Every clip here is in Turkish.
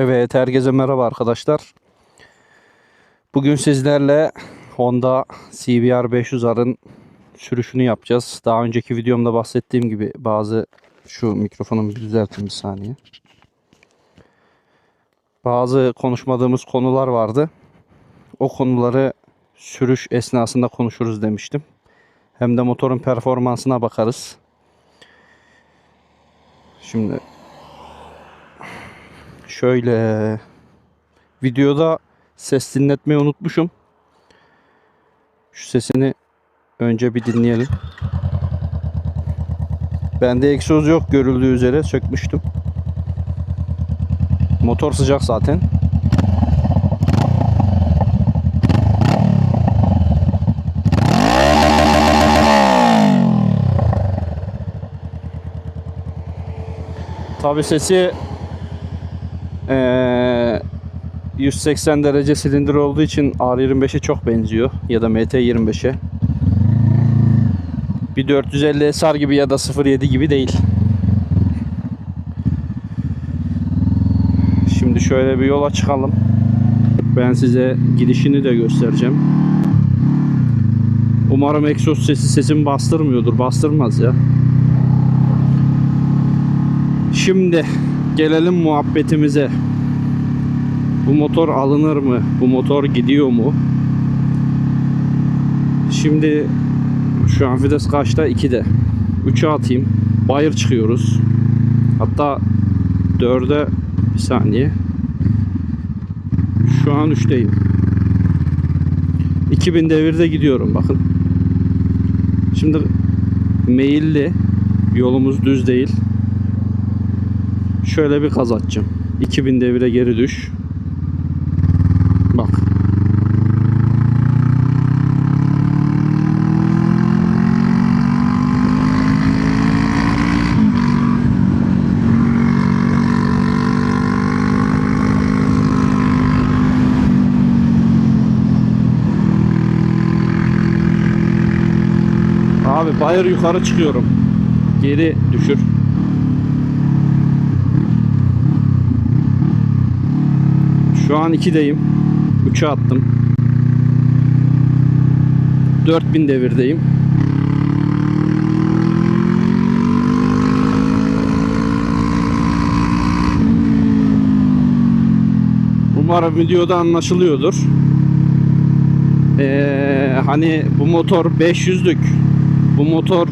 Evet, herkese merhaba arkadaşlar. Bugün sizlerle Honda CBR 500R'ın sürüşünü yapacağız. Daha önceki videomda bahsettiğim gibi bazı şu mikrofonumu bir düzelteyim bir saniye. Bazı konuşmadığımız konular vardı. O konuları sürüş esnasında konuşuruz demiştim. Hem de motorun performansına bakarız. Şimdi Şöyle videoda ses dinletmeyi unutmuşum. Şu sesini önce bir dinleyelim. Bende egzoz yok görüldüğü üzere sökmüştüm. Motor sıcak zaten. Tabi sesi ee, 180 derece silindir olduğu için R25'e çok benziyor ya da MT25'e. Bir 450 SR gibi ya da 07 gibi değil. Şimdi şöyle bir yola çıkalım. Ben size gidişini de göstereceğim. Umarım egzoz sesi sesimi bastırmıyordur. Bastırmaz ya. Şimdi gelelim muhabbetimize. Bu motor alınır mı? Bu motor gidiyor mu? Şimdi şu an vites kaçta? 2'de. 3'e atayım. Bayır çıkıyoruz. Hatta 4'e bir saniye. Şu an 3'teyim. 2000 devirde gidiyorum bakın. Şimdi meyilli yolumuz düz değil. Şöyle bir kaz atacağım. 2000 devire geri düş. Bak. Abi bayır yukarı çıkıyorum. Geri düşür. Şu an 2'deyim. 3'e attım. 4000 devirdeyim. Umarım videoda anlaşılıyordur. Ee, hani bu motor 500'lük. Bu motor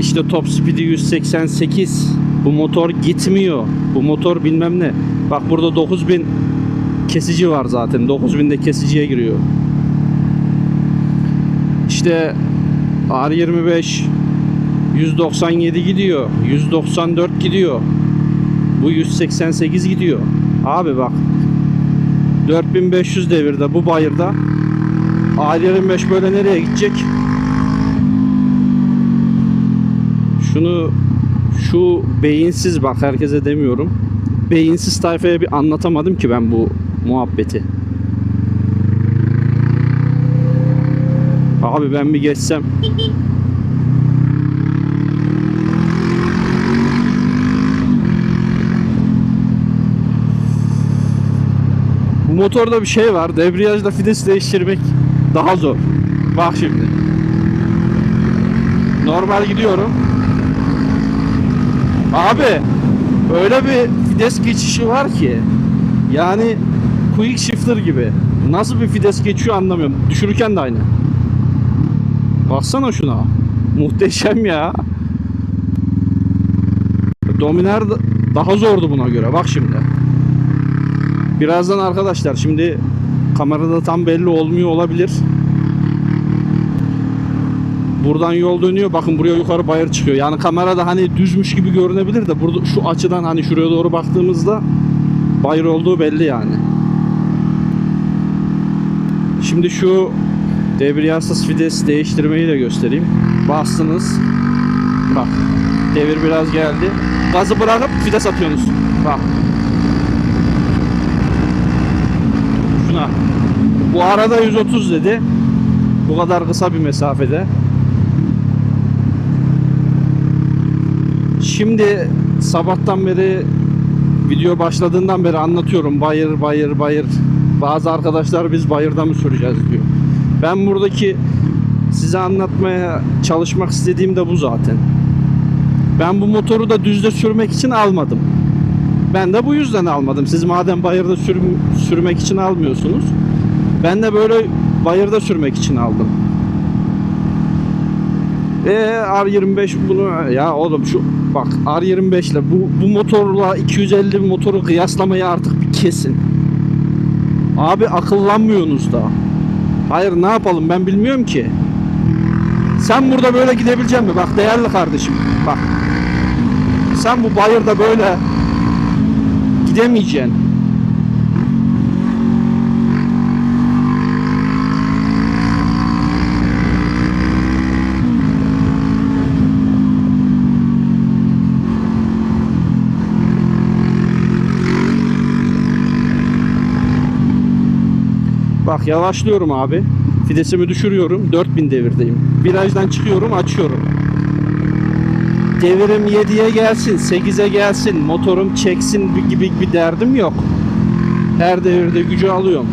işte top speed'i 188. Bu motor gitmiyor. Bu motor bilmem ne. Bak burada 9000 kesici var zaten. 9000'de kesiciye giriyor. İşte R25 197 gidiyor. 194 gidiyor. Bu 188 gidiyor. Abi bak 4500 devirde bu bayırda R25 böyle nereye gidecek? Şunu şu beyinsiz bak herkese demiyorum. Beyinsiz tayfaya bir anlatamadım ki ben bu muhabbeti. Abi ben bir geçsem. Bu motorda bir şey var. Debriyajla fides değiştirmek daha zor. Bak şimdi. Normal gidiyorum. Abi öyle bir fides geçişi var ki yani quick shifter gibi. Nasıl bir fides geçiyor anlamıyorum. Düşürürken de aynı. Baksana şuna. Muhteşem ya. Dominar da- daha zordu buna göre. Bak şimdi. Birazdan arkadaşlar şimdi kamerada tam belli olmuyor olabilir. Buradan yol dönüyor. Bakın buraya yukarı bayır çıkıyor. Yani kamerada hani düzmüş gibi görünebilir de burada şu açıdan hani şuraya doğru baktığımızda bayır olduğu belli yani. Şimdi şu debriyajsız vites değiştirmeyi de göstereyim. Bastınız. Bak. Devir biraz geldi. Gazı bırakıp vites atıyorsunuz. Bak. Şuna. Bu arada 130 dedi. Bu kadar kısa bir mesafede. Şimdi sabahtan beri video başladığından beri anlatıyorum. Bayır, bayır, bayır. Bazı arkadaşlar biz bayırda mı süreceğiz diyor. Ben buradaki size anlatmaya çalışmak istediğim de bu zaten. Ben bu motoru da düzde sürmek için almadım. Ben de bu yüzden almadım. Siz madem bayırda sür, sürmek için almıyorsunuz. Ben de böyle bayırda sürmek için aldım. E R25 bunu ya oğlum şu bak R25 ile bu, bu motorla 250 motoru kıyaslamayı artık bir kesin. Abi akıllanmıyorsunuz da. Hayır ne yapalım ben bilmiyorum ki. Sen burada böyle gidebilecek mi? Bak değerli kardeşim. Bak. Sen bu bayırda böyle gidemeyeceksin. Bak yavaşlıyorum abi. Fidesimi düşürüyorum. 4000 devirdeyim. Virajdan çıkıyorum, açıyorum. Devirim 7'ye gelsin, 8'e gelsin, motorum çeksin gibi bir derdim yok. Her devirde gücü alıyorum.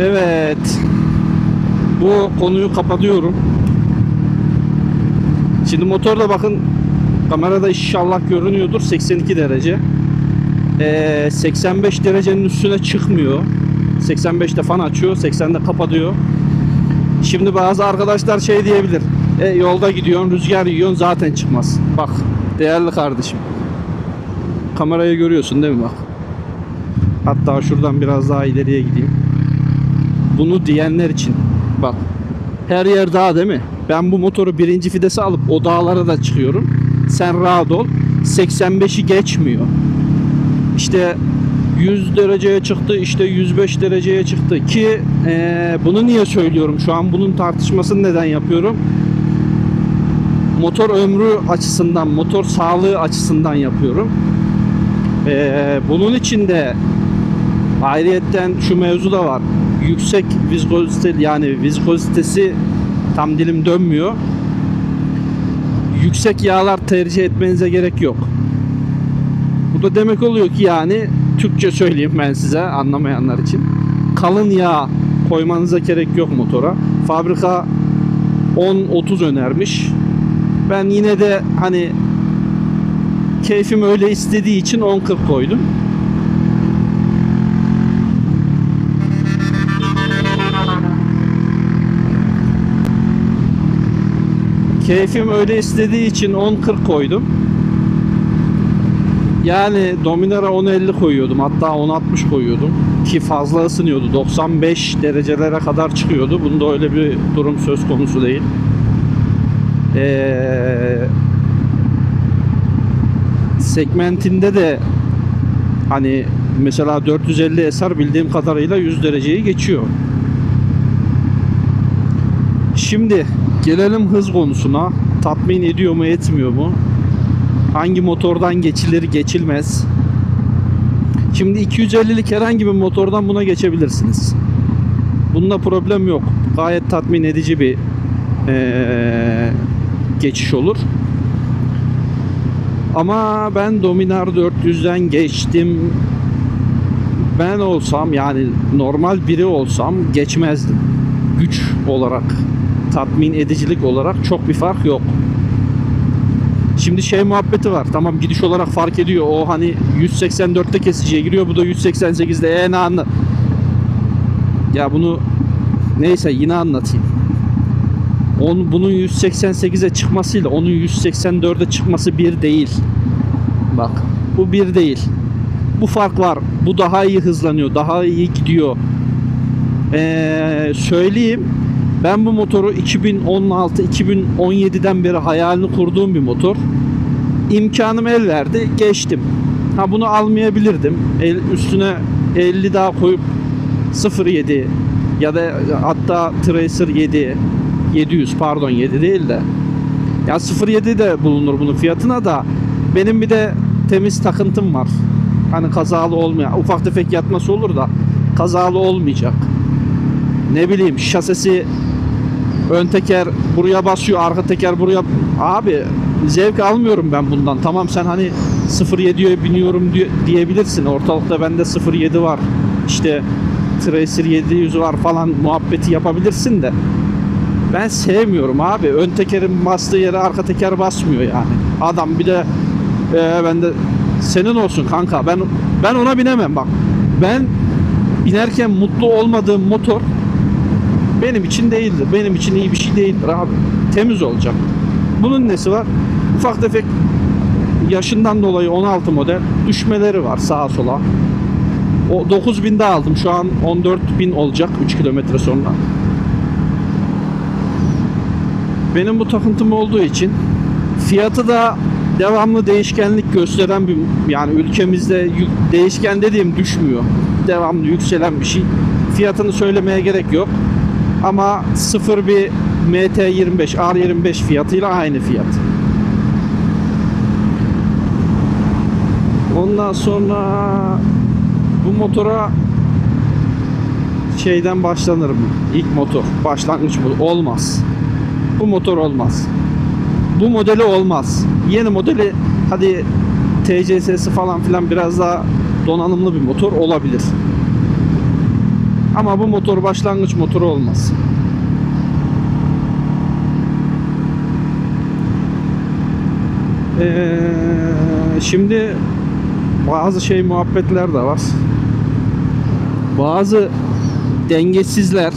Evet. Bu konuyu kapatıyorum. Şimdi motorda bakın kamerada inşallah görünüyordur 82 derece. Ee, 85 derecenin üstüne çıkmıyor. 85'te fan açıyor, 80'de kapatıyor. Şimdi bazı arkadaşlar şey diyebilir. E, yolda gidiyorsun, rüzgar yiyorsun zaten çıkmaz. Bak değerli kardeşim. Kamerayı görüyorsun değil mi bak. Hatta şuradan biraz daha ileriye gideyim. Bunu diyenler için bak her yer dağ değil mi? Ben bu motoru birinci fidesi alıp o dağlara da çıkıyorum. Sen rahat ol. 85'i geçmiyor. İşte 100 dereceye çıktı, işte 105 dereceye çıktı ki eee, bunu niye söylüyorum? Şu an bunun tartışmasını neden yapıyorum? Motor ömrü açısından, motor sağlığı açısından yapıyorum. Eee, bunun için de ayrıyetten şu mevzu da var. Yüksek viskozite yani viskozitesi tam dilim dönmüyor. Yüksek yağlar tercih etmenize gerek yok. Bu da demek oluyor ki yani Türkçe söyleyeyim ben size anlamayanlar için. Kalın yağ koymanıza gerek yok motora. Fabrika 10-30 önermiş. Ben yine de hani keyfim öyle istediği için 10-40 koydum. Keyfim öyle istediği için 10-40 koydum. Yani Dominara 10.50 koyuyordum. Hatta 10.60 koyuyordum. Ki fazla ısınıyordu. 95 derecelere kadar çıkıyordu. Bunda öyle bir durum söz konusu değil. Ee, segmentinde de hani mesela 450 eser bildiğim kadarıyla 100 dereceyi geçiyor. Şimdi gelelim hız konusuna. Tatmin ediyor mu etmiyor mu? Hangi motordan geçilir geçilmez? Şimdi 250'lik herhangi bir motordan buna geçebilirsiniz. Bunda problem yok. Gayet tatmin edici bir eee, geçiş olur. Ama ben Dominar 400'den geçtim. Ben olsam yani normal biri olsam geçmezdim. Güç olarak, tatmin edicilik olarak çok bir fark yok. Şimdi şey muhabbeti var. Tamam gidiş olarak fark ediyor. O hani 184'te kesiciye giriyor. Bu da 188'de. E ne anla? Ya bunu neyse yine anlatayım. Onun, bunun 188'e çıkmasıyla onun 184'e çıkması bir değil. Bak bu bir değil. Bu fark var. Bu daha iyi hızlanıyor. Daha iyi gidiyor. Ee, söyleyeyim. Ben bu motoru 2016-2017'den beri hayalini kurduğum bir motor. İmkanım el verdi. Geçtim. Ha bunu almayabilirdim. El, üstüne 50 daha koyup 07 ya da hatta Tracer 7 700 pardon 7 değil de ya 07 de bulunur bunun fiyatına da benim bir de temiz takıntım var. Hani kazalı olmayan ufak tefek yatması olur da kazalı olmayacak. Ne bileyim şasesi ön teker buraya basıyor, arka teker buraya. Abi zevk almıyorum ben bundan. Tamam sen hani 07'ye biniyorum diye- diyebilirsin. Ortalıkta bende 07 var. İşte Tracer 700 var falan muhabbeti yapabilirsin de. Ben sevmiyorum abi. Ön tekerin bastığı yere arka teker basmıyor yani. Adam bir de e, ben de senin olsun kanka. Ben ben ona binemem bak. Ben binerken mutlu olmadığım motor benim için değildir. Benim için iyi bir şey değildir abi. Temiz olacak. Bunun nesi var? Ufak tefek yaşından dolayı 16 model düşmeleri var sağa sola. O 9000'de aldım. Şu an 14000 olacak 3 kilometre sonra. Benim bu takıntım olduğu için fiyatı da devamlı değişkenlik gösteren bir yani ülkemizde değişken dediğim düşmüyor. Devamlı yükselen bir şey. Fiyatını söylemeye gerek yok. Ama sıfır bir MT25 R25 fiyatıyla aynı fiyat. Ondan sonra bu motora şeyden başlanır mı? İlk motor. Başlangıç bu. Olmaz. Bu motor olmaz. Bu modeli olmaz. Yeni modeli hadi TCS'si falan filan biraz daha donanımlı bir motor olabilir. Ama bu motor başlangıç motoru olmaz. Ee, şimdi bazı şey muhabbetler de var. Bazı dengesizler,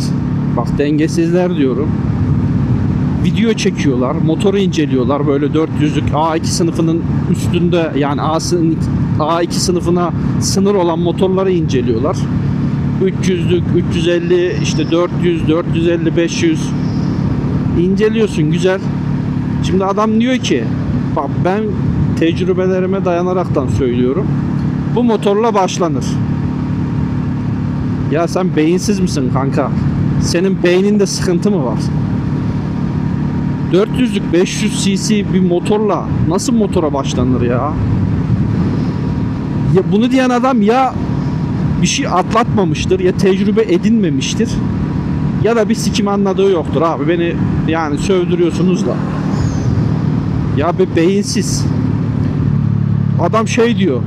bak dengesizler diyorum. Video çekiyorlar, motoru inceliyorlar böyle 400'lük A2 sınıfının üstünde yani A sınıf, A2 sınıfına sınır olan motorları inceliyorlar. 300'lük, 350, işte 400, 450, 500 inceliyorsun güzel. Şimdi adam diyor ki bak ben tecrübelerime dayanaraktan söylüyorum. Bu motorla başlanır. Ya sen beyinsiz misin kanka? Senin beyninde sıkıntı mı var? 400'lük 500 cc bir motorla nasıl motora başlanır ya? Ya bunu diyen adam ya bir şey atlatmamıştır ya tecrübe edinmemiştir ya da bir sikim anladığı yoktur. Abi beni yani sövdürüyorsunuz da. Ya be beyinsiz. Adam şey diyor.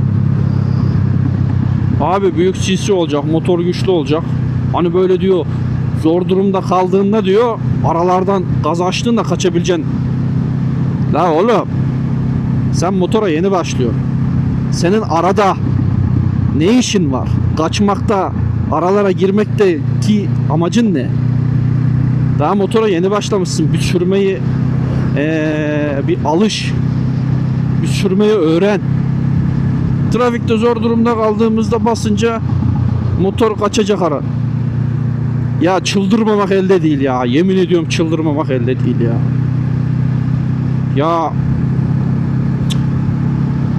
Abi büyük cc olacak motor güçlü olacak. Hani böyle diyor zor durumda kaldığında diyor aralardan gaz açtığında kaçabileceksin la oğlum sen motora yeni başlıyorsun. Senin arada ne işin var? Kaçmakta, aralara girmekte ki amacın ne? Daha motora yeni başlamışsın. Bir sürmeyi eee, bir alış. Bir sürmeyi öğren. Trafikte zor durumda kaldığımızda basınca motor kaçacak ara. Ya çıldırmamak elde değil ya. Yemin ediyorum çıldırmamak elde değil ya. Ya.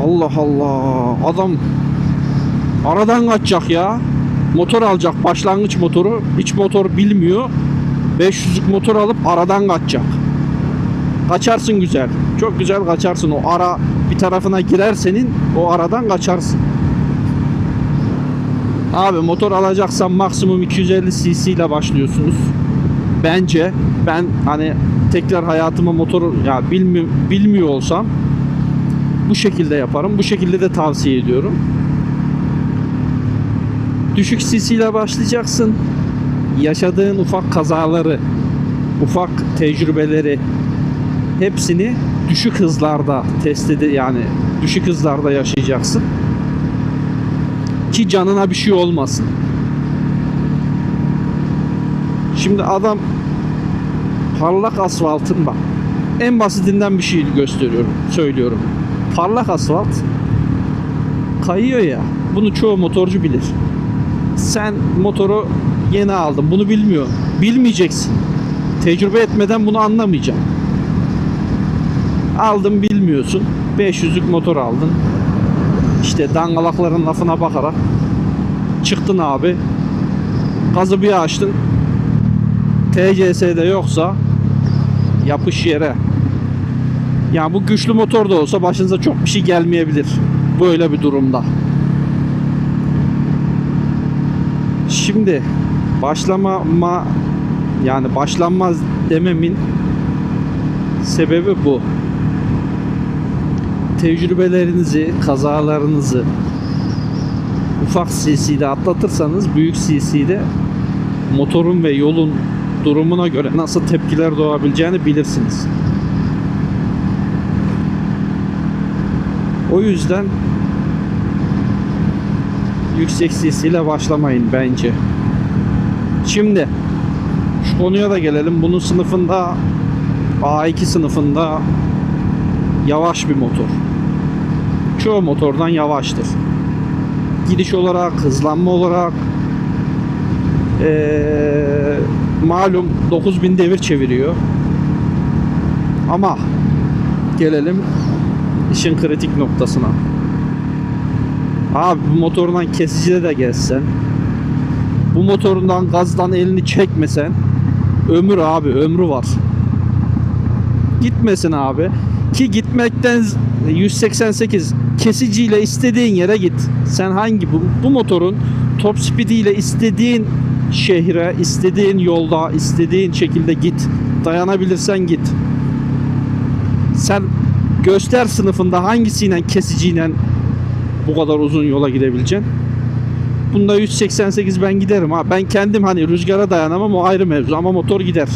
Allah Allah. Adam Aradan kaçacak ya. Motor alacak başlangıç motoru. Hiç motor bilmiyor. 500'lük motor alıp aradan kaçacak. Kaçarsın güzel. Çok güzel kaçarsın. O ara bir tarafına girer senin. O aradan kaçarsın. Abi motor alacaksan maksimum 250 cc ile başlıyorsunuz. Bence ben hani tekrar hayatıma motor ya bilmi, bilmiyor olsam bu şekilde yaparım. Bu şekilde de tavsiye ediyorum. Düşük CC ile başlayacaksın. Yaşadığın ufak kazaları, ufak tecrübeleri hepsini düşük hızlarda test ede yani düşük hızlarda yaşayacaksın. Ki canına bir şey olmasın. Şimdi adam parlak asfaltın bak en basitinden bir şey gösteriyorum, söylüyorum. Parlak asfalt kayıyor ya. Bunu çoğu motorcu bilir. Sen motoru yeni aldın. Bunu bilmiyor. Bilmeyeceksin. Tecrübe etmeden bunu anlamayacaksın. Aldın bilmiyorsun. 500'lük motor aldın. İşte dangalakların lafına bakarak çıktın abi. Gazı bir açtın. TCS'de yoksa yapış yere. Yani bu güçlü motor da olsa başınıza çok bir şey gelmeyebilir. Böyle bir durumda. Şimdi başlamama yani başlanmaz dememin sebebi bu. Tecrübelerinizi, kazalarınızı ufak CC'de atlatırsanız büyük CC'de motorun ve yolun durumuna göre nasıl tepkiler doğabileceğini bilirsiniz. O yüzden yüksek CC ile başlamayın bence. Şimdi şu konuya da gelelim. Bunun sınıfında A2 sınıfında yavaş bir motor. Çoğu motordan yavaştır. Gidiş olarak, hızlanma olarak ee, malum 9000 devir çeviriyor. Ama gelelim işin kritik noktasına. Abi bu motorundan kesicide de gezsen bu motorundan gazdan elini çekmesen ömür abi ömrü var. Gitmesin abi. Ki gitmekten 188 kesiciyle istediğin yere git. Sen hangi bu, bu motorun top speediyle istediğin şehre, istediğin yolda, istediğin şekilde git. Dayanabilirsen git. Sen göster sınıfında hangisiyle kesiciyle bu kadar uzun yola gidebileceksin. Bunda 188 ben giderim ha. Ben kendim hani rüzgara dayanamam o ayrı mevzu ama motor gider.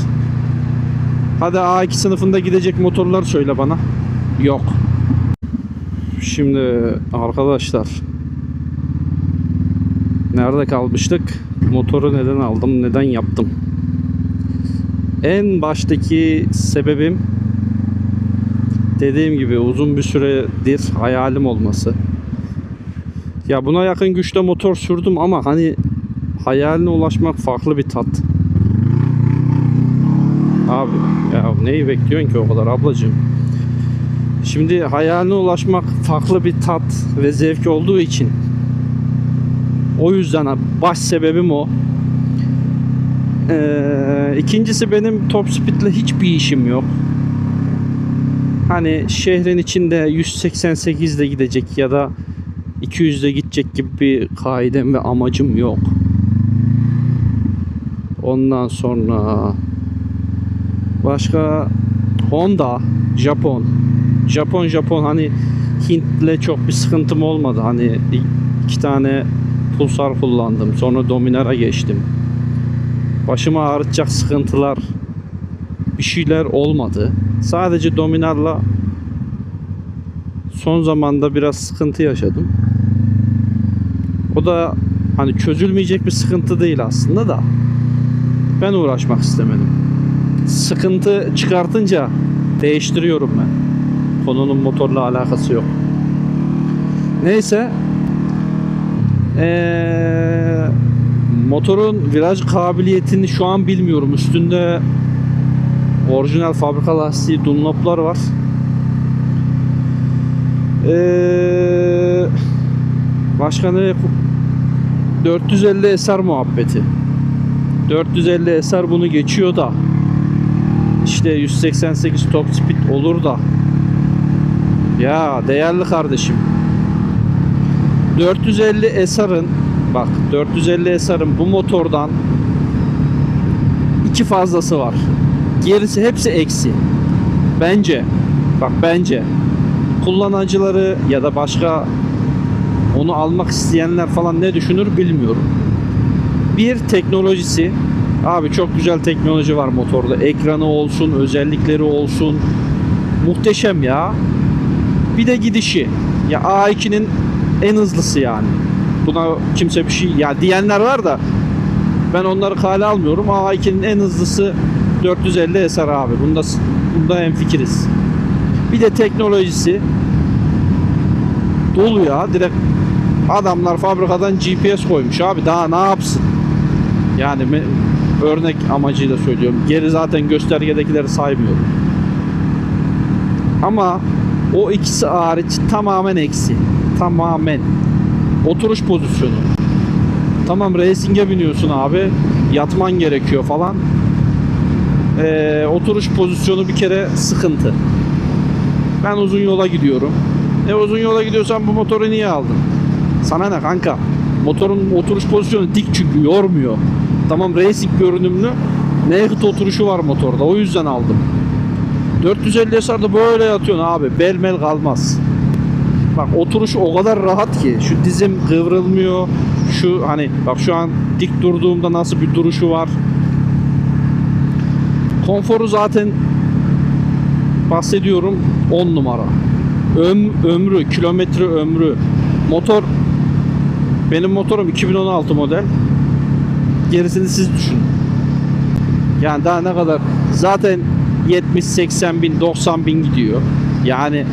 Hadi A2 sınıfında gidecek motorlar söyle bana. Yok. Şimdi arkadaşlar nerede kalmıştık? Motoru neden aldım? Neden yaptım? En baştaki sebebim dediğim gibi uzun bir süredir hayalim olması. Ya buna yakın güçte motor sürdüm ama hani hayaline ulaşmak farklı bir tat. Abi ya neyi bekliyorsun ki o kadar ablacığım? Şimdi hayaline ulaşmak farklı bir tat ve zevk olduğu için o yüzden baş sebebim o. Ee, ikincisi benim top speed'le hiçbir işim yok. Hani şehrin içinde 188 ile gidecek ya da 200'de gidecek gibi bir kaidem ve amacım yok. Ondan sonra başka Honda, Japon. Japon Japon hani Hint'le çok bir sıkıntım olmadı. Hani iki tane Pulsar kullandım. Sonra Dominar'a geçtim. Başımı ağrıtacak sıkıntılar bir şeyler olmadı. Sadece Dominar'la son zamanda biraz sıkıntı yaşadım. O da hani çözülmeyecek bir sıkıntı değil aslında da ben uğraşmak istemedim. Sıkıntı çıkartınca değiştiriyorum ben. Konunun motorla alakası yok. Neyse ee, motorun viraj kabiliyetini şu an bilmiyorum. Üstünde orijinal fabrika lastiği Dunlop'lar var. Ee, başka ne? 450 SR muhabbeti. 450 SR bunu geçiyor da işte 188 top speed olur da ya değerli kardeşim 450 SR'ın bak 450 SR'ın bu motordan iki fazlası var. Gerisi hepsi eksi. Bence bak bence kullanıcıları ya da başka onu almak isteyenler falan ne düşünür bilmiyorum. Bir teknolojisi abi çok güzel teknoloji var motorda. Ekranı olsun, özellikleri olsun. Muhteşem ya. Bir de gidişi. Ya A2'nin en hızlısı yani. Buna kimse bir şey ya diyenler var da ben onları kale almıyorum. A2'nin en hızlısı 450 SR abi. Bunda bunda hemfikiriz. Bir de teknolojisi dolu ya. Direkt adamlar fabrikadan GPS koymuş abi. Daha ne yapsın? Yani örnek amacıyla söylüyorum. Geri zaten göstergedekileri saymıyorum. Ama o ikisi hariç tamamen eksi. Tamamen. Oturuş pozisyonu. Tamam racing'e biniyorsun abi. Yatman gerekiyor falan. Ee, oturuş pozisyonu bir kere sıkıntı. Ben uzun yola gidiyorum. E uzun yola gidiyorsan bu motoru niye aldın? Sana ne kanka? Motorun oturuş pozisyonu dik çünkü yormuyor. Tamam racing görünümlü. Naked oturuşu var motorda. O yüzden aldım. 450 SR'da böyle yatıyorsun abi. Bel mel kalmaz. Bak oturuş o kadar rahat ki. Şu dizim kıvrılmıyor. Şu hani bak şu an dik durduğumda nasıl bir duruşu var. Konforu zaten bahsediyorum 10 numara. Öm, ömrü, kilometre ömrü. Motor benim motorum 2016 model. Gerisini siz düşünün. Yani daha ne kadar zaten 70-80 bin 90 bin gidiyor. Yani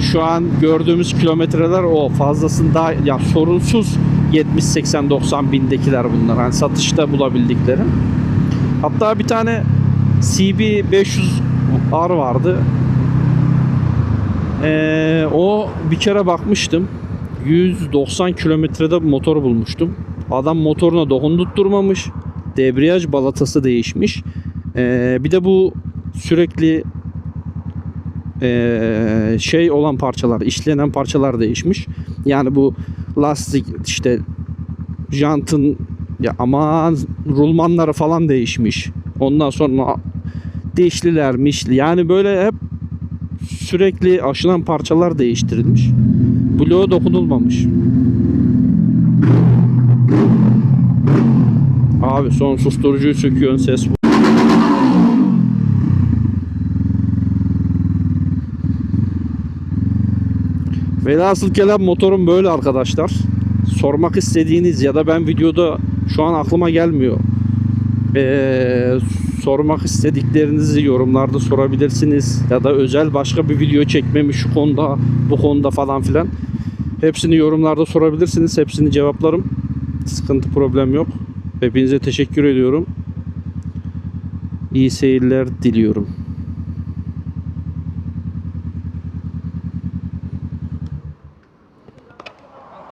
şu an gördüğümüz kilometreler o fazlasını daha ya sorunsuz 70-80-90 bindekiler bunlar. Hani satışta bulabildiklerim. Hatta bir tane CB 500R vardı. Ee, o bir kere bakmıştım. 190 kilometrede motor bulmuştum. Adam motoruna dokundurtmamış. Debriyaj balatası değişmiş. Ee, bir de bu sürekli ee, şey olan parçalar, işlenen parçalar değişmiş. Yani bu lastik işte jantın ya aman rulmanları falan değişmiş. Ondan sonra dişliler, mişli yani böyle hep sürekli aşılan parçalar değiştirilmiş. Bloğa dokunulmamış. Abi son susturucuyu söküyorsun ses bu. Velhasıl kelam motorum böyle arkadaşlar. Sormak istediğiniz ya da ben videoda şu an aklıma gelmiyor. Ee, sormak istediklerinizi yorumlarda sorabilirsiniz. Ya da özel başka bir video çekmemi şu konuda bu konuda falan filan. Hepsini yorumlarda sorabilirsiniz. Hepsini cevaplarım. Sıkıntı problem yok. Hepinize teşekkür ediyorum. İyi seyirler diliyorum.